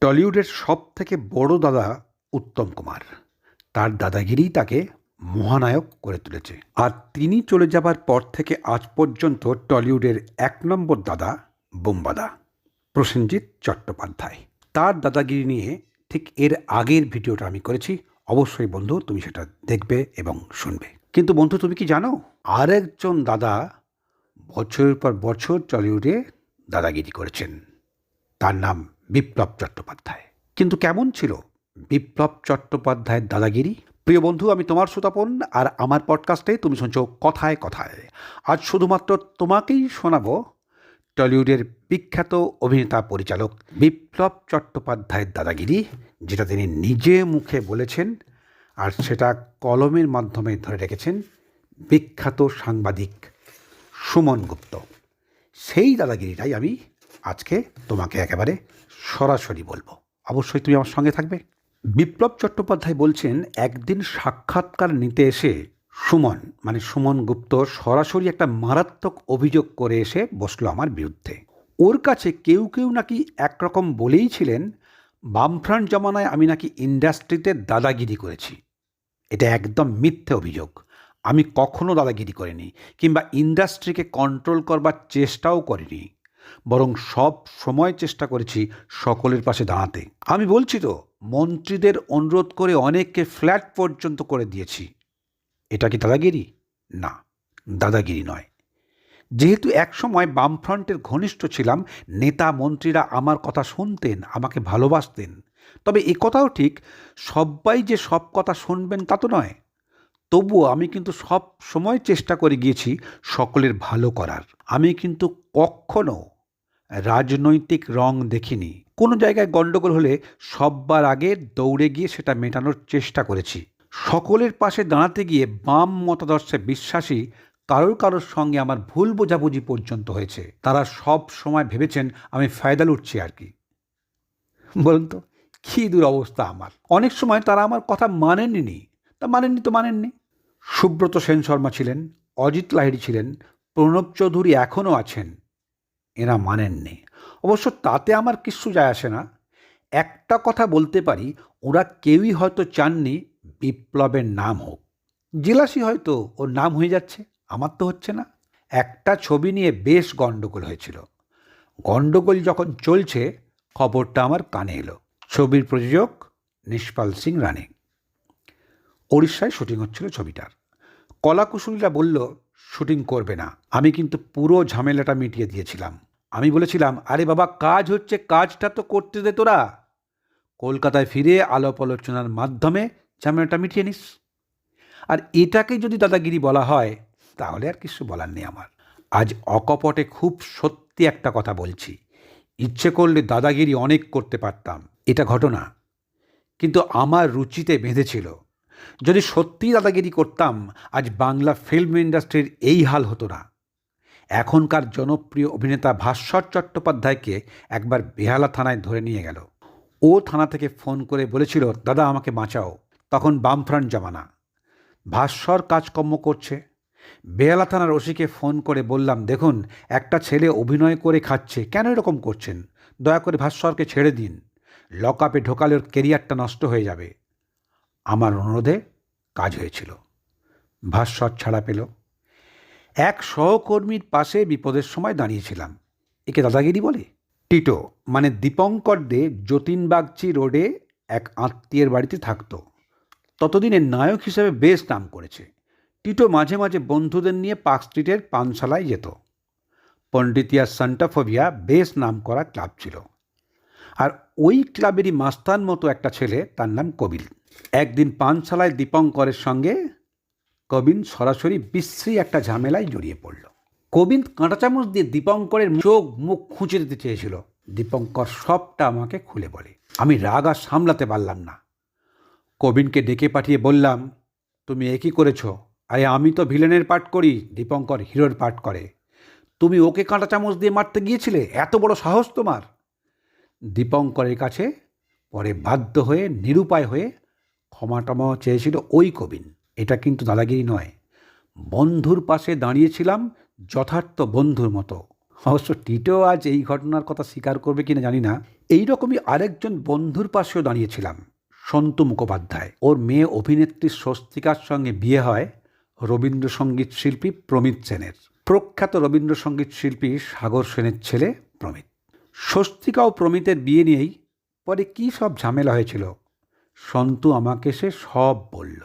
টলিউডের সব থেকে বড় দাদা উত্তম কুমার। তার দাদাগিরি তাকে মহানায়ক করে তুলেছে। আর তিনি চলে যাবার পর থেকে আজ পর্যন্ত টলিউডের এক নম্বর দাদা বোম্বাদা, প্রসেনজিৎ চট্টোপাধ্যায়। তার দাদাগিরি নিয়ে ঠিক এর আগের ভিডিওটা আমি করেছি। অবশ্যই বন্ধু, তুমি সেটা দেখবে এবং শুনবে। কিন্তু বন্ধু, তুমি কি জানো, আরেকজন দাদা বছরের পর বছর টলিউডে দাদাগিরি করেছেন। তার নাম বিপ্লব চট্টোপাধ্যায়। কিন্তু কেমন ছিল বিপ্লব চট্টোপাধ্যায়ের দাদাগিরি? প্রিয় বন্ধু, আমি তোমার সুতাপন আর আমার পডকাস্টে তুমি শুনছো কথায় কথায়। আজ শুধুমাত্র তোমাকেই শোনাবো টলিউডের বিখ্যাত অভিনেতা পরিচালক বিপ্লব চট্টোপাধ্যায়ের দাদাগিরি, যেটা তিনি নিজে মুখে বলেছেন আর সেটা কলমের মাধ্যমে ধরে রেখেছেন বিখ্যাত সাংবাদিক সুমন গুপ্ত। সেই দাদাগিরিটাই আমি আজকে তোমাকে একেবারে সরাসরি বলব। অবশ্যই তুমি আমার সঙ্গে থাকবে। বিপ্লব চট্টোপাধ্যায় বলছেন, একদিন সাক্ষাৎকার নিতে এসে সুমন মানে সুমন গুপ্ত, সরাসরি একটা মারাত্মক অভিযোগ করে এসে বসল আমার বিরুদ্ধে। ওর কাছে কেউ কেউ নাকি একরকম বলেই ছিলেন, বামফ্রান্ট জমানায় আমি নাকি ইন্ডাস্ট্রিতে দাদাগিরি করেছি। এটা একদম মিথ্যে অভিযোগ। আমি কখনো দাদাগিরি করিনি, কিংবা ইন্ডাস্ট্রিকে কন্ট্রোল করবার চেষ্টাও করিনি। বরং সব সময় চেষ্টা করেছি সকলের পাশে দাঁড়াতে। আমি বলছি তো, মন্ত্রীদের অনুরোধ করে অনেককে ফ্ল্যাট পর্যন্ত করে দিয়েছি। এটা কি দাদাগিরি? না, দাদাগিরি নয়। যেহেতু একসময় বামফ্রন্টের ঘনিষ্ঠ ছিলাম, নেতা মন্ত্রীরা আমার কথা শুনতেন, আমাকে ভালোবাসতেন। তবে এ কথাও ঠিক সবাই যে সব কথা শুনবেন তা তো নয়। তবুও আমি কিন্তু সব সময় চেষ্টা করে গিয়েছি সকলের ভালো করার। আমি কিন্তু কখনো রাজনৈতিক রং দেখিনি। কোনো জায়গায় গণ্ডগোল হলে সববার আগে দৌড়ে গিয়ে সেটা মেটানোর চেষ্টা করেছি। সকলের পাশে দাঁড়াতে গিয়ে বাম মতাদর্শে বিশ্বাসী কারোর কারোর সঙ্গে আমার ভুল বোঝাবুঝি পর্যন্ত হয়েছে। তারা সব সময় ভেবেছেন আমি ফায়দা লুটছি আর কি। বলুন তো, কী দুরবস্থা আমার? অনেক সময় তারা আমার কথা মানেননি তা মানেননি তো মানেননি। সুব্রত সেন শর্মা ছিলেন, অজিত লাহিড়ি ছিলেন, প্রণব চৌধুরী এখনও আছেন। এরা মানেননি। অবশ্য তাতে আমার কিচ্ছু যায় আসে না। একটা কথা বলতে পারি, ওরা কেউই হয়তো চাননি বিপ্লবের নাম হোক। জেলাসি হয়তো ওর নাম হয়ে যাচ্ছে, আমার তো হচ্ছে না। একটা ছবি নিয়ে বেশ গণ্ডগোল হয়েছিল। গণ্ডগোল যখন চলছে, খবরটা আমার কানে এলো। ছবির প্রযোজক নিষ্পাল সিং রানে ওড়িশায় শুটিং হচ্ছিল ছবিটার। কলাকুশলীরা বলল শুটিং করবে না। আমি কিন্তু পুরো ঝামেলাটা মিটিয়ে দিয়েছিলাম। আমি বলেছিলাম, আরে বাবা, কাজ হচ্ছে, কাজটা তো করতে দে তোরা। কলকাতায় ফিরে আলোপ আলোচনার মাধ্যমে ঝামেলাটা মিটিয়ে নিস। আর এটাকে যদি দাদাগিরি বলা হয়, তাহলে আর কিছু বলার নেই আমার। আজ অকপটে খুব সত্যি একটা কথা বলছি। ইচ্ছে করলে দাদাগিরি অনেক করতে পারতাম। এটা ঘটনা। কিন্তু আমার রুচিতে বেঁধেছিল। যদি সত্যিই দাদাগিরি করতাম, আজ বাংলা ফিল্ম ইন্ডাস্ট্রির এই হাল হতো না। এখনকার জনপ্রিয় অভিনেতা ভাস্বর চট্টোপাধ্যায়কে একবার বেহালা থানায় ধরে নিয়ে গেল। ও থানা থেকে ফোন করে বলেছিল, দাদা, আমাকে বাঁচাও। তখন বামফ্রন্ট জমানা। ভাস্বর কাজকর্ম করছে। বেহালা থানার ওসিকে ফোন করে বললাম, দেখুন, একটা ছেলে অভিনয় করে খাচ্ছে। কেন এরকম করছেন? দয়া করে ভাস্বরকে ছেড়ে দিন। লকআপে ঢোকালে ওর কেরিয়ারটা নষ্ট হয়ে যাবে। আমার অনুরোধে কাজ হয়েছিল। ভাস্বর ছাড়া পেল। এক সহকর্মীর পাশে বিপদের সময় দাঁড়িয়েছিলাম। একে দাদাগিরি বলে? টিটো মানে দীপঙ্কর দে যতীন বাগচি রোডে এক আত্মীয়ের বাড়িতে থাকতো। ততদিনে নায়ক হিসেবে বেশ নাম করেছে। টিটো মাঝে মাঝে বন্ধুদের নিয়ে পার্ক স্ট্রিটের পানশালায় যেত। পণ্ডিতিয়া সান্টাফোভিয়া বেশ নাম করা ক্লাব ছিল। আর ওই ক্লাবেরই মাস্তান মতো একটা ছেলে, তার নাম কবিল একদিন পানশালায় দীপঙ্করের সঙ্গে কবিন সরাসরি বিশ্রী একটা ঝামেলায় জড়িয়ে পড়ল। কবিন কাঁটা চামচ দিয়ে দীপঙ্করের চোখ মুখ খুঁচে দিতে চেয়েছিল। দীপঙ্কর সবটা আমাকে খুলে বলে। আমি রাগ আর সামলাতে পারলাম না। কবিনকে ডেকে পাঠিয়ে বললাম, তুমি একই করেছ? আরে আমি তো ভিলেনের পাঠ করি, দীপঙ্কর হিরোর পাঠ করে। তুমি ওকে কাঁটা চামচ দিয়ে মারতে গিয়েছিলে? এত বড় সাহস তোমার? দীপঙ্করের কাছে পরে বাধ্য হয়ে, নিরুপায় হয়ে ক্ষমা টমা চেয়েছিল ওই কবিন। এটা কিন্তু দাদাগিরি নয়। বন্ধুর পাশে দাঁড়িয়েছিলাম যথার্থ বন্ধুর মতো। অবশ্য টিটো আজ এই ঘটনার কথা স্বীকার করবে কিনা জানি না। এই রকমই আরেকজন বন্ধুর পাশেও দাঁড়িয়েছিলাম, সন্তু মুখোপাধ্যায়। ওর মেয়ে অভিনেত্রী স্বস্তিকার সঙ্গে বিয়ে হয় রবীন্দ্রসঙ্গীত শিল্পী প্রমিত সেনের। প্রখ্যাত রবীন্দ্রসঙ্গীত শিল্পী সাগর সেনের ছেলে প্রমিত। স্বস্তিকা ও প্রমিতের বিয়ে নিয়েই পরে কী সব ঝামেলা হয়েছিল? সন্তু আমাকে সে সব বলল।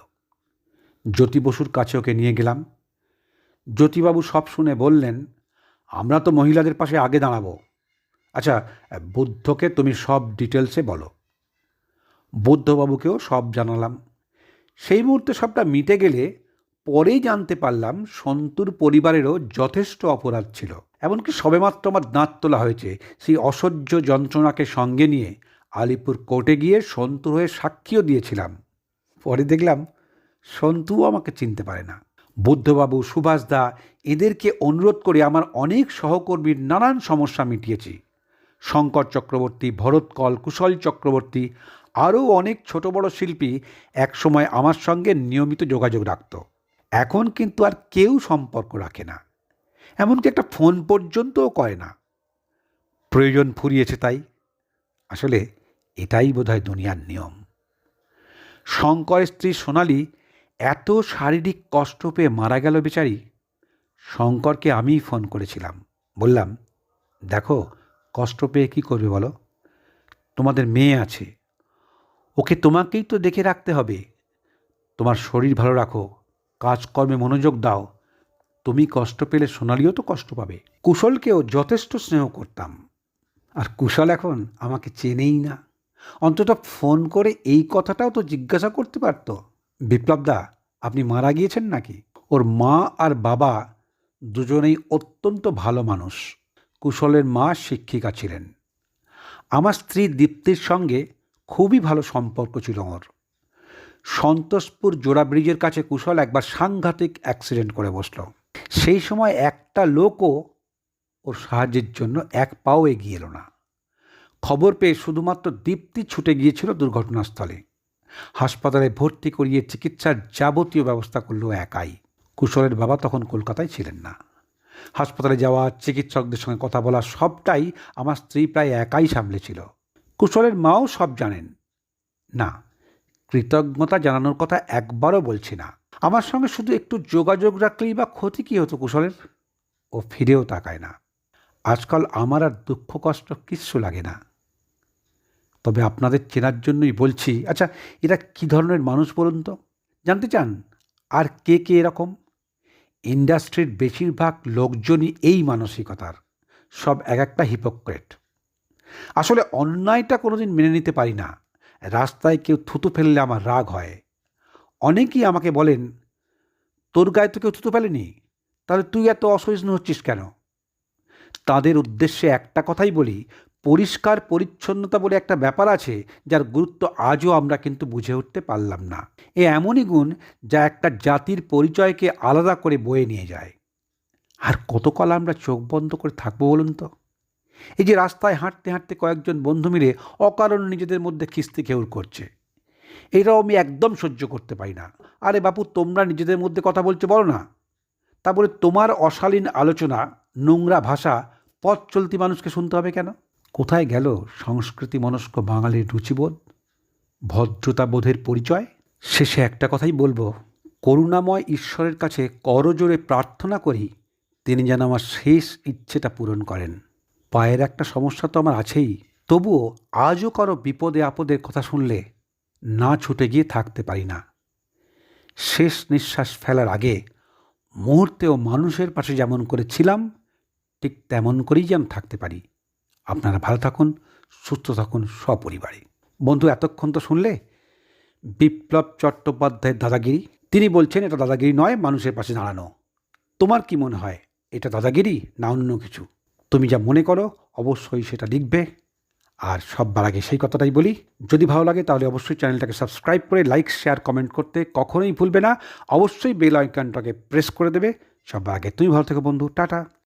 জ্যোতি বসুর কাছে ওকে নিয়ে গেলাম। জ্যোতিবাবু সব শুনে বললেন, আমরা তো মহিলাদের পাশে আগে দাঁড়াবো। আচ্ছা বুদ্ধকে তুমি সব ডিটেলসে বলো। বুদ্ধবাবুকেও সব জানালাম। সেই মুহূর্তে সবটা মিটে গেলে পরেই জানতে পারলাম সন্তুর পরিবারেরও যথেষ্ট অপরাধ ছিল। এমনকি সবেমাত্র আমার দাঁত তোলা হয়েছে, সেই অসহ্য যন্ত্রণাকে সঙ্গে নিয়ে আলিপুর কোর্টে গিয়ে সন্তু হয়ে সাক্ষীও দিয়েছিলাম। পরে দেখলাম সন্তুও আমাকে চিনতে পারে না। বুদ্ধবাবু, সুভাষ দা, এদেরকে অনুরোধ করে আমার অনেক সহকর্মীর নানান সমস্যা মিটিয়েছি। শঙ্কর চক্রবর্তী, ভরত কল, কুশল চক্রবর্তী, আরও অনেক ছোট বড় শিল্পী একসময় আমার সঙ্গে নিয়মিত যোগাযোগ রাখত। এখন কিন্তু আর কেউ সম্পর্ক রাখে না। এমনকি একটা ফোন পর্যন্তও করে না। প্রয়োজন ফুরিয়েছে তাই। আসলে এটাই বোধহয় দুনিয়ার নিয়ম। শঙ্করের স্ত্রী সোনালি এত শারীরিক কষ্ট পেয়ে মারা গেল বেচারি, শঙ্করকে আমিই ফোন করেছিলাম। বললাম, দেখো, কষ্ট পেয়ে কী করবে বলো? তোমাদের মেয়ে আছে। ওকে তোমাকেই তো দেখে রাখতে হবে। তোমার শরীর ভালো রাখো, কাজকর্মে মনোযোগ দাও তুমি কষ্ট পেলে সোনালিও তো কষ্ট পাবে। কুশলকেও যথেষ্ট স্নেহ করতাম। আর কুশল এখন আমাকে চেনেই না। অন্তত ফোন করে এই কথাটাও তো জিজ্ঞাসা করতে পারত। বিপ্লবদা, আপনি মারা গিয়েছেন নাকি? ওর মা আর বাবা দুজনেই অত্যন্ত ভালো মানুষ। কুশলের মা শিক্ষিকা ছিলেন। আমার স্ত্রী দীপ্তির সঙ্গে খুবই ভালো সম্পর্ক ছিল ওর। সন্তোষপুর জোড়া ব্রিজের কাছে কুশল একবার সাংঘাতিক অ্যাক্সিডেন্ট করে বসল। সেই সময় একটা লোকও ওর সাহায্যের জন্য এক পাও এগিয়ে এলো না। খবর পেয়ে শুধুমাত্র দীপ্তি ছুটে গিয়েছিল দুর্ঘটনাস্থলে। হাসপাতালে ভর্তি করিয়ে চিকিৎসার যাবতীয় ব্যবস্থা করল একাই। কুশলের বাবা তখন কলকাতায় ছিলেন না। হাসপাতালে যাওয়া, চিকিৎসকদের সঙ্গে কথা বলা সবটাই আমার স্ত্রী প্রায় একাই সামলেছিল। কুশলের মাও সব জানেন। না, কৃতজ্ঞতা জানানোর কথা একবারও বলছি না। আমার সঙ্গে শুধু একটু যোগাযোগ রাখলেই বা ক্ষতি কী হতো কুশলের? ও ফিরেও তাকায় না। আজকাল আমার আর দুঃখ, কষ্ট কিচ্ছু লাগে না। তবে আপনাদের চেনার জন্যই বলছি আচ্ছা এরা কী ধরনের মানুষ বলুন তো? জানতে চান? আর কে কে এরকম? ইন্ডাস্ট্রির বেশিরভাগ লোকজনই এই মানসিকতার। সব এক একটা হিপোক্রেট। আসলে অন্যায়টা কোনোদিন মেনে নিতে পারি না। রাস্তায় কেউ থুতু ফেললে আমার রাগ হয়। অনেকেই আমাকে বলেন, তোর গায়ে তো কেউ থুতু ফেলেনি, তাহলে তুই এত অসহিষ্ণু হচ্ছিস কেন? তাদের উদ্দেশ্যে একটা কথাই বলি, পরিষ্কার পরিচ্ছন্নতা বলে একটা ব্যাপার আছে, যার গুরুত্ব আজও আমরা কিন্তু বুঝে উঠতে পারলাম না। এ এমনই গুণ যা একটা জাতির পরিচয়কে আলাদা করে বয়ে নিয়ে যায়। আর কতকাল আমরা চোখ বন্ধ করে থাকব বলুন তো? এই যে রাস্তায় হাঁটতে হাঁটতে কয়েকজন বন্ধু মিলে অকারণ নিজেদের মধ্যে খিস্তি খেউর করছে। এটাও আমি একদম সহ্য করতে পারি না। আরে বাপু, তোমরা নিজেদের মধ্যে কথা বলছো, বলো না। তা বলে তোমার অশালীন আলোচনা, নোংরা ভাষা, পথ চলতি মানুষকে শুনতে হবে কেন? কোথায় গেল সংস্কৃতি মনস্ক বাঙালির রুচিবোধ, ভদ্রতাবোধের পরিচয়? শেষে একটা কথাই বলব, করুণাময় ঈশ্বরের কাছে করজোরে প্রার্থনা করি, তিনি যেন আমার শেষ ইচ্ছেটা পূরণ করেন। পায়ের একটা সমস্যা তো আমার আছেই, তবুও আজও কারও বিপদে আপদের কথা শুনলে না ছুটে গিয়ে থাকতে পারি না। শেষ নিঃশ্বাস ফেলার আগে মুহূর্তেও মানুষের পাশে যেমন করে ছিলাম, ঠিক তেমন করেই যেন থাকতে পারি। আপনারা ভালো থাকুন, সুস্থ থাকুন সপরিবারে। বন্ধু, এতক্ষণ তো শুনলে? বিপ্লব চট্টোপাধ্যায়ের দাদাগিরি। তিনি বলছেন, এটা দাদাগিরি নয়, মানুষের পাশে দাঁড়ানো। তোমার কি মনে হয়, এটা দাদাগিরি না অন্য কিছু? তুমি যা মনে করো, অবশ্যই সেটা লিখবে। আর সববার আগে সেই কথাটাই বলি। যদি ভালো লাগে তাহলে অবশ্যই চ্যানেলটাকে সাবস্ক্রাইব করে লাইক শেয়ার কমেন্ট করতে কখনোই ভুলবে না। অবশ্যই বেল আইকনটাকে প্রেস করে দেবে। সব আগে তুমি ভালো থেকো বন্ধু। টাটা।